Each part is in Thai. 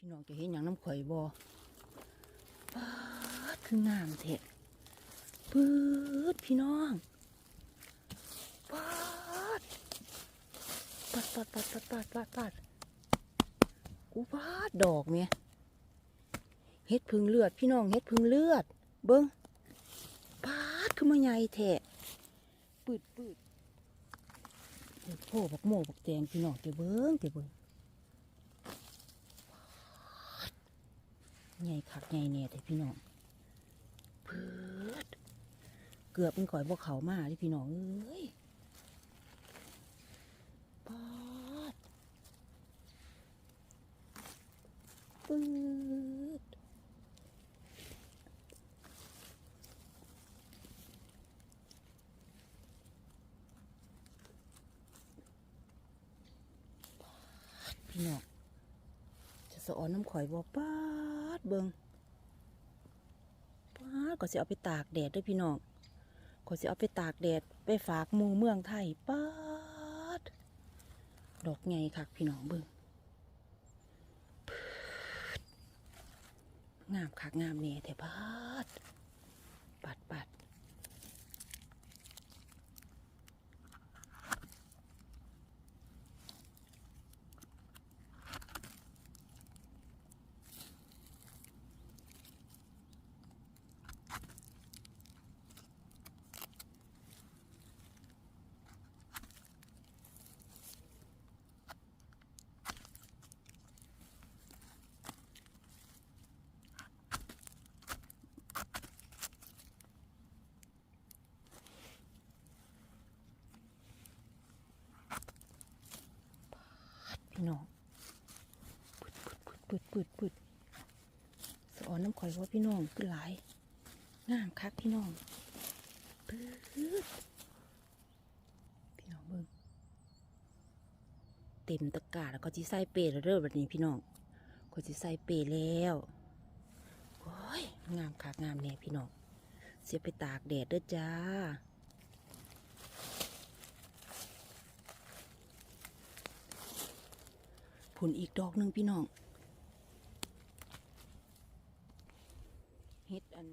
พี่น้องจะเห็นอย่างน้ำข่อยบอป๊าดคืองามเถอะปื๊ดพี่น้องป๊ดปัดปัดปัดปัดปัดปัดปัดกูปาดดอกเมียเฮ็ดพึ่งเลือด พี่น้องเฮ็ดพึ่งเลือด เบิ้งปาดขึ้นมาใหญ่แทะปืดปืดโอ้โหบักโม่บักแตงพี่น้องเจะเบิ้งเจะเบิ้ง ใหญ่คักใหญ่แน่แต่พี่น้องเพื่อเกือบเป็นข่อยบ่เขามาที่พี่น้องเอ้ยปอดปืดพี่น้องจะสะออนน้ำข่อยบ่ปาด เบิงปาก็สิเอาไปตากแดดด้วยพี่น้องก็สิเอาไปตากแดดไปฝากมูเมืองไทยปาดดอกไงคักพี่น้องเบิงงามคักงามเนี่ยแต่ปาดปัดปัด พี่น้องปึดปึดปึดปึดปึดปึดสออนน้ำข่อยว่าพี่น้องคือหลายงามคักพี่น้องปืดพี่น้องเบิ่งเต็มตะกร้าแล้วก็จิใส่เปรย์แล้วเด้อแบบนี้พี่น้องก็จิใส่เปรย์แล้วโอ้ยงามคักงามแน่พี่น้องเสียไปตากแดดเด้อจ้า ผลอีกดอกหนึ่งพี่น้อง เฮ็ดอัน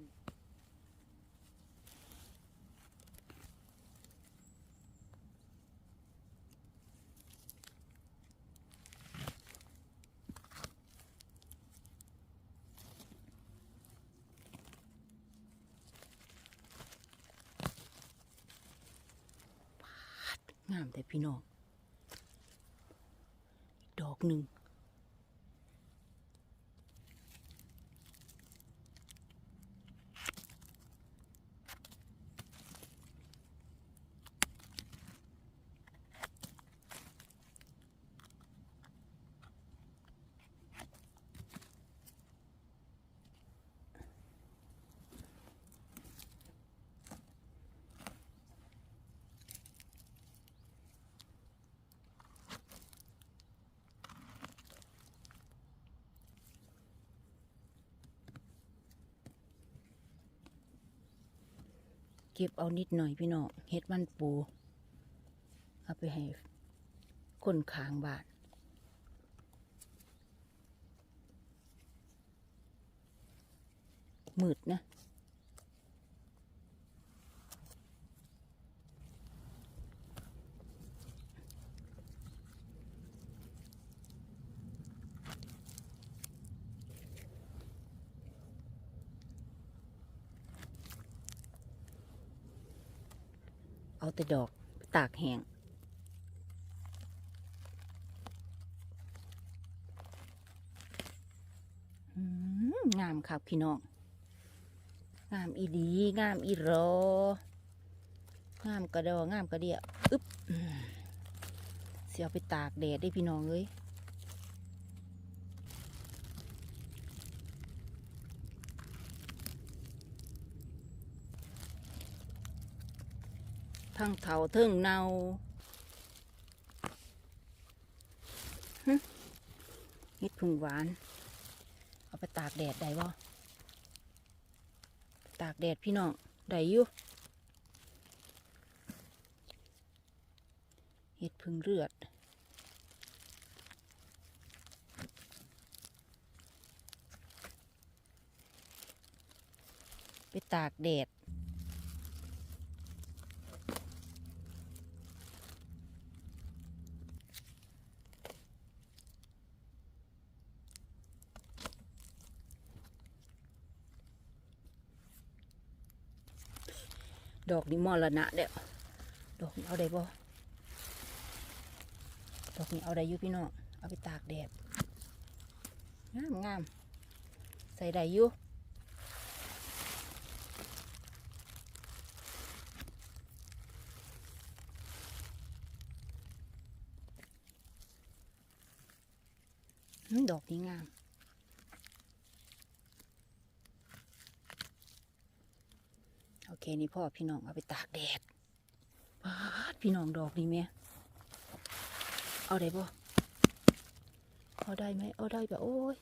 งามแต่พี่น้อง หนึ่ง เก็บเอานิดหน่อยพี่น้องเฮ็ดมันปู เอาไปให้คนขางบาทมืดนะ เอาแต่ดอกตากแห้งงามครับพี่น้อง งามอีดี งามอีรองามกระดองามกระเดียอึ๊บเสียวไปตากแดดได้พี่น้องเลย ทั้งเถาเทิงเนานิดพึ่งหวาน เอาไปตากแดดได้บ่ตากแดดพี่น้องได้อยู่เห็ดพึ่งเลือด ไปตากแดด นี้มรณะเด้อดอกนี้เอาได้บ่ดอกนี้เอาได้อยู่พี่น้องเอาไปตากแดดงามงามใส่ได้อยู่ดอกนี้งาม โอเคนี่พ่อพี่น้องเอาไปตากแดดปาดพี่น้องดอกนี่แม่เอาได้บ่เอาได้ไหมเอาได้ปะโอ้ย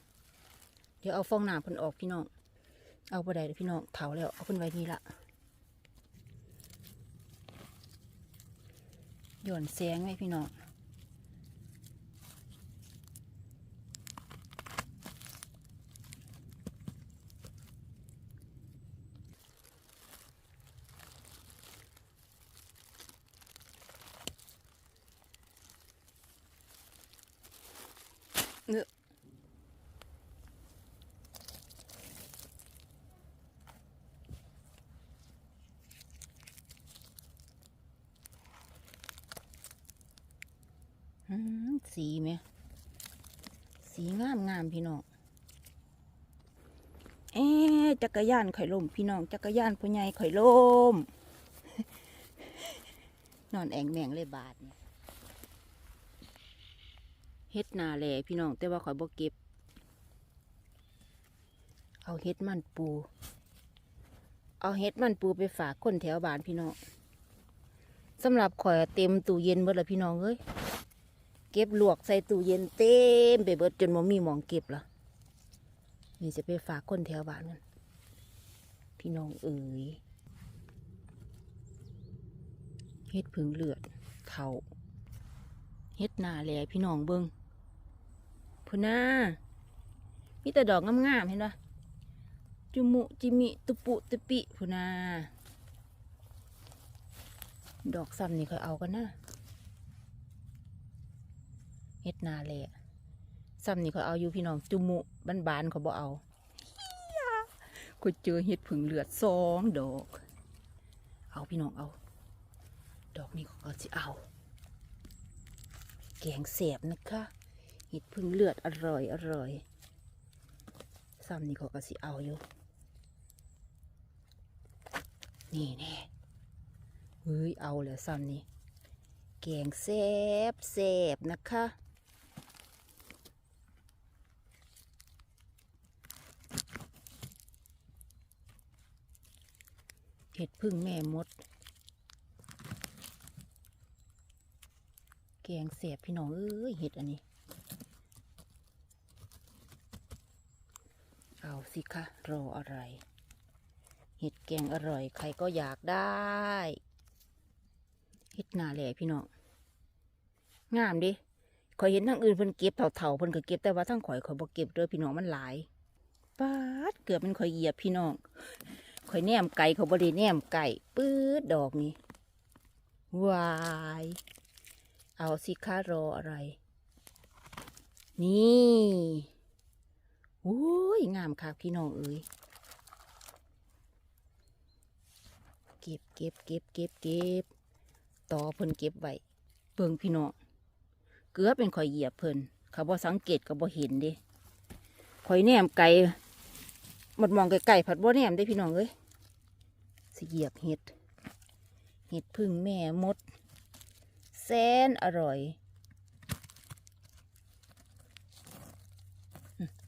เดี๋ยวเอาฟองหน้ำเพิ่นออกพี่น้อง เอาบ่ได้พี่น้องเถาแล้วเอาเพิ่นไว้นี่ละหย่อนแสงไว้พี่น้อง อืม สีไหมสีงามงามพี่น้องเอ๊จักรยานข่อยล่มพี่น้องจักรยานพ่อใหญ่ข่อยล่มนอนแองแมงเลยบาทเนี่ยเฮ็ดนาแลพี่น้องแต่ว่าข่อยบ่เก็บ เอาเฮ็ดมันปู เอาเฮ็ดมันปูไปฝากคนแถวบ้านพี่น้องสำหรับข่อยเต็มตู้เย็นเบิดแล้วพี่น้องเอ้ย เก็บลวกใส่ตู้เย็นเต็มไปเบิดจนบ่มีหมองเก็บละนี่จะไปฝากคนแถวบ้านนั่นพี่น้องเอ๋ยเฮ็ดผึ่งเลือดเท่าเฮ็ดนาแหล่พี่น้องเบิงพุ่นน่ามีแต่ดอกงามๆเห็นปะจุมุจิมิตุปุตุปิพุน่าดอกซ้ำนี่ค่อยเอากันนะ เฮ็ดนาแหละซ้ำนี่เขาเอาอยู่พี่น้องจุมุบานๆเขาบ่เอาก็เจอเฮ็ดผึ่งเลือดสองดอก เอาพี่น้องเอา ดอกนี้เขาก็สิเอา แกงเสียบนะคะเห็ดผึ่งเลือดอร่อยอร่อยซ้ำนี่เขาก็สิเอาอยู่ นี่แน่เฮ้ยเอาแล้วซ้ำนี่แกงแซบแซบนะคะ เห็ด พึ่งแม่มด แกงแสบพี่น้องเอ้ยเห็ดอันนี้ เอาสิคะรออะไร เห็ดแกงอร่อย ใครก็อยากได้เฮ็ดนาแหล่พี่น้อง งามดิข่อยเห็นทางอื่นเพิ่นเก็บเถ่าๆเพิ่นก็เก็บแต่ว่าทางข่อยข่อยบ่เก็บเด้อพี่น้องมันหลายปาดเกือบมันข่อยเหยียบพี่น้อง ข่อยแนมไก่เขาบ่ได้แนมไก่ปื๊ดดอกนี้วาย เอาสิคะรออะไร นี่โอ้ยงามค่ะพี่น้องเอ้ยเก็บเก็บเก็บเก็บเก็บต่อเพิ่นเก็บไว้เบิ่งพี่น้องเกลือเป็นข่อยเหยียบเพิ่นเขาบ่สังเกตก็บ่เห็นเด้ข่อยแนมไก่หมดมองไก่ๆผัดบ่แนมได้พี่น้องเอ้ย สิเหยียบเห็ด เห็ดพึ่งแม่มด แสนอร่อย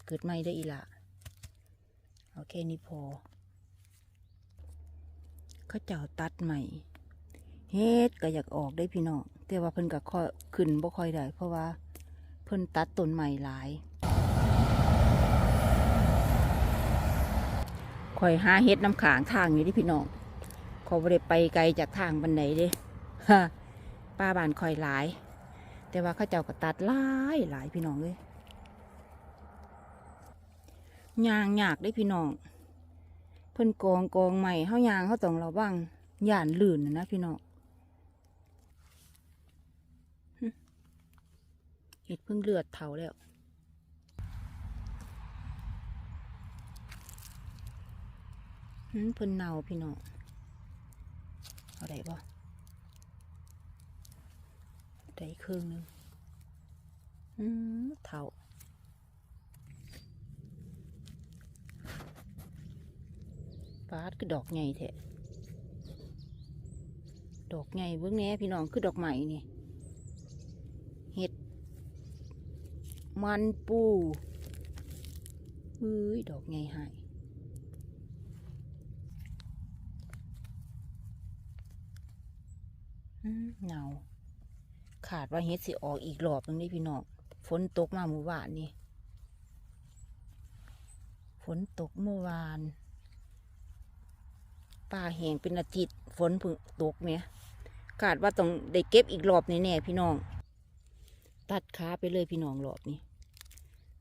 เกิดไม่ได้อีละโอเคนี่พอเขาเจ้าตัดใหม่เฮ็ดก็อยากออกได้พี่น้องแต่ว่าเพิ่นก็ค่อยขึ้นบ่ค่อยได้เพราะว่าเพิ่นตัดต้นใหม่หลายข่อยหาเฮ็ดน้ำขางทางอยู่เดิพี่น้อง ขอยบ่ได้ไปไกลจากทางบันไดเด้ฮะป้าบ้านข่อยหลาย แต่ว่าเขาเจ้าก็ตัดหลายหลายพี่น้องเลยย่างยากได้พี่น้อง เพิ่นกองกองใหม่เฮายางเฮาต้องระวังย่านลื่นน่ะนะพี่น้องหึเห็ดเพิ่งเลือดเถาแล้วหืมเพิ่นเนาพี่น้อง เอาได้บ่ได้ครึ่งหนึงอืมเท่าปาดคือดอกใหญ่แท้ดอกใหญ่เบิ่งแน่พี่น้องคือดอกใหม่นี่เห็ด มันปูเฮ้ยดอกใหญ่หาย อืมเหงาขาดว่าเฮ็ดสิออกอีกรอบนึงนี่พี่น้องฝนตกมาเมื่อวานนี่ฝนตกเมื่อวานป่าแห้งเป็นอาทิตย์ฝนเพิ่งตกเนี่ยขาดว่าต้องได้เก็บอีกรอบแน่ๆพี่น้อง ตัดขาไปเลยพี่น้องรอบนี้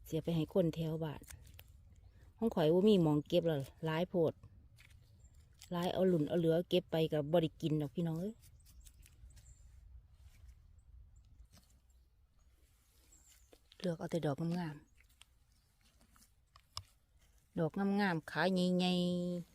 เสียไปให้คนแถวบ้านห้องข่อยว่ามีหมองเก็บแล้วหลายโพดหลายเอาหลุนเอาเหลือเก็บไปกับบริกินดอกพี่น้องเอ้ย ลือกเอาแต่ดอกงามๆ ดอกงามๆ ขายใหญ่ๆ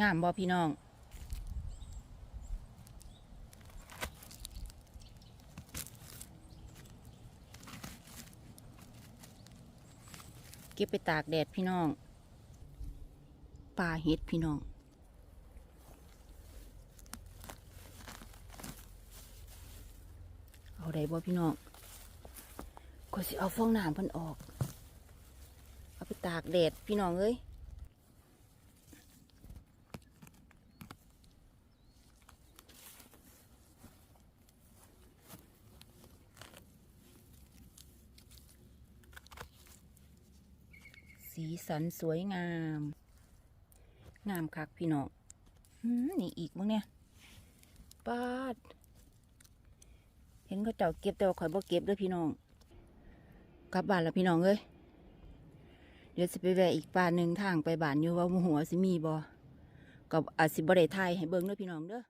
งามบ่พี่น้อง เก็บไปตากแดดพี่น้องปลาเห็ดพี่น้องเอาได้บ่พี่น้องก็สิเอาฟองน้ำเพิ่นออก เอาไปตากแดดพี่น้องเอ้ย สีสันสวยงาม งามคักพี่น้องนี่อีกมั้งเนี่ยปาด เห็นเขาเจ้าเก็บแต่ว่าข่อยบ่เก็บเด้วยพี่น้อง กลับบ้านแล้วพี่น้องเอ้ยเดี๋ยวสิไปแวะอีกป่านหนึ่งทางไปบ้านอยู่ว่ามหัวสิมีบ่กับอาสิบ่ได้ทายให้เบิ่งเด้อพี่น้องเด้อ